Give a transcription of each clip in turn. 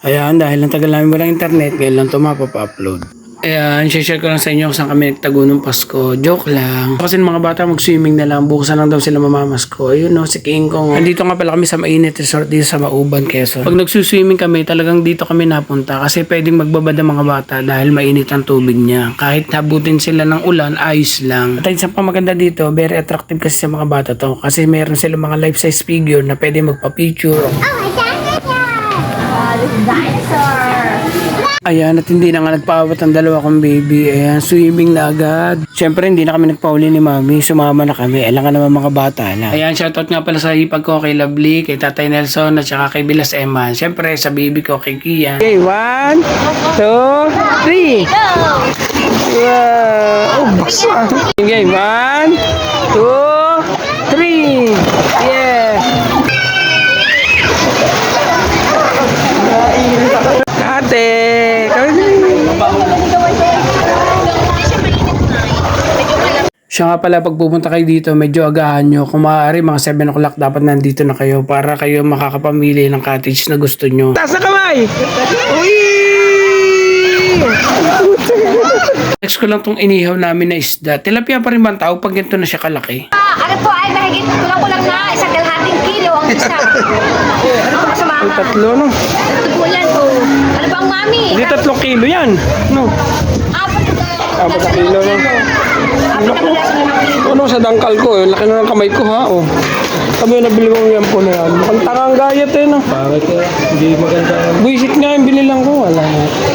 Ayan, dahil ang tagal namin walang internet, ngayon lang ito mapapa-upload. Ayan, share ko lang sa inyo kung saan kami nagtago ng Pasko. Joke lang. Kasi mga bata mag-swimming na lang, bukasan lang daw sila mamamas ko. Ayun no, si King Kong. Nandito nga pala kami sa mainit resort dito sa Mauban, Quezon. Pag nagsuswimming kami, talagang dito kami napunta kasi pwedeng magbabad ang mga bata dahil mainit ang tubig niya. Kahit habutin sila ng ulan, ayos lang. At isa pa dito, very attractive kasi sa mga bata to. Kasi meron sila mga life-size figure na pwede magpa-picture Ayan, at hindi na nga nagpaabot ang dalawa kong baby. Ayan, swimming na agad. Siyempre, hindi na kami nagpauli ni mami. Sumama na kami. Alam ka naman mga bata na. Ayan, shoutout nga pala sa hipag ko kay Lovely, kay Tatay Nelson, at saka kay Bilas Eman. Siyempre, sa baby ko kay Kian. Okay, one, two, three. Wow! Oh, basa. Okay, one, two, Siya nga pala, pag pupunta kayo dito, medyo agahan nyo. Kung maaari, mga 7 o'clock dapat nandito na kayo para kayo makakapamili ng cottage na gusto nyo. Taas na kamay! Uy! Next ko lang tong inihaw namin na isda. Tilapia pa rin ba ang tawag pag ganito na siya kalaki? Ah, ano po ay mahigit kulang-kulang na isang kalahating kilo ang isa. ano po sa Ang mga? tatlo, no? Ito po yan po. Ano bang mami? Hindi tatlong kilo yan. No? Apat na Apat na kilo, no? Na na kilo. Ano sa dangkal ko, eh. laki na ng kamay ko ha, oh. Sabi yung nabili kong yan po na yan. Mukhang tangang gayat eh, no? Bakit eh? Hindi maganda. Buisit nga yung binilang ko, wala.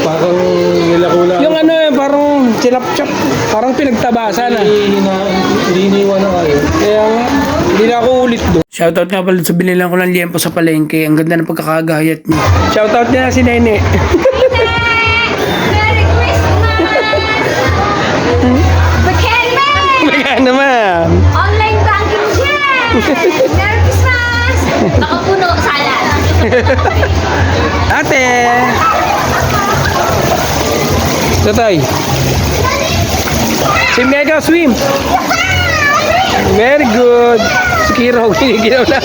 Parang nilakula. Yung ano eh, parang chilap-chop. Parang pinagtabasa na. Hindi iniwan na kayo. Kaya nga, hindi na ako ulit doon. Shoutout nga pala sa binilang ko ng liempo sa palengke. Ang ganda ng pagkakagayat niya. Shoutout niya si Nene. Bakit Kaya naman. Online banking dyan! Merry Christmas! Nakapuno, salad. Ate! Tatay. Si Mega Swim. Very good. Si Kiro, giniginaw na.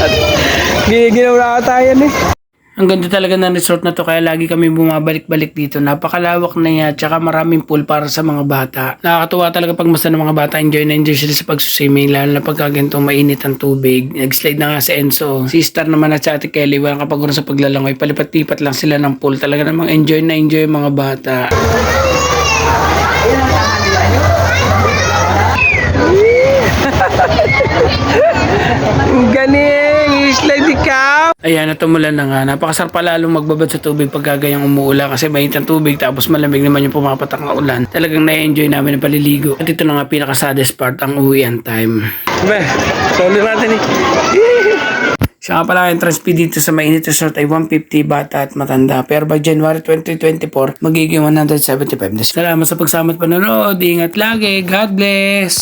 Giniginaw na ata yan eh. Ang ganda talaga ng resort na to kaya lagi kami bumabalik-balik dito. Napakalawak na niya tsaka maraming pool para sa mga bata. Nakakatuwa talaga pag basta ng mga bata enjoy na enjoy sila sa pagsuswimming lalo na pag gantong mainit ang tubig. Nag-slide na nga si Enzo. Si Star naman at si Ate Kelly walang kapaguran sa paglalangoy. Palipat-lipat lang sila ng pool. Talaga namang enjoy na enjoy mga bata. Galing! Slide ikaw! Ayan, natumulan na nga. Napakasarap pa lalong magbabad sa tubig pag gagayang umuula kasi mainit ang tubig tapos malamig naman yung pumapatak na ulan. Talagang na-enjoy namin ang paliligo. At ito na nga pinaka-saddest part, ang uwian time. Be, solo natin eh. Siya nga pala entrance fee dito sa Mainit Resort ay 150 bata at matanda. Pero by January 2024, magiging 175 na. Salamat sa pagsama at panonood. Ingat lagi. God bless!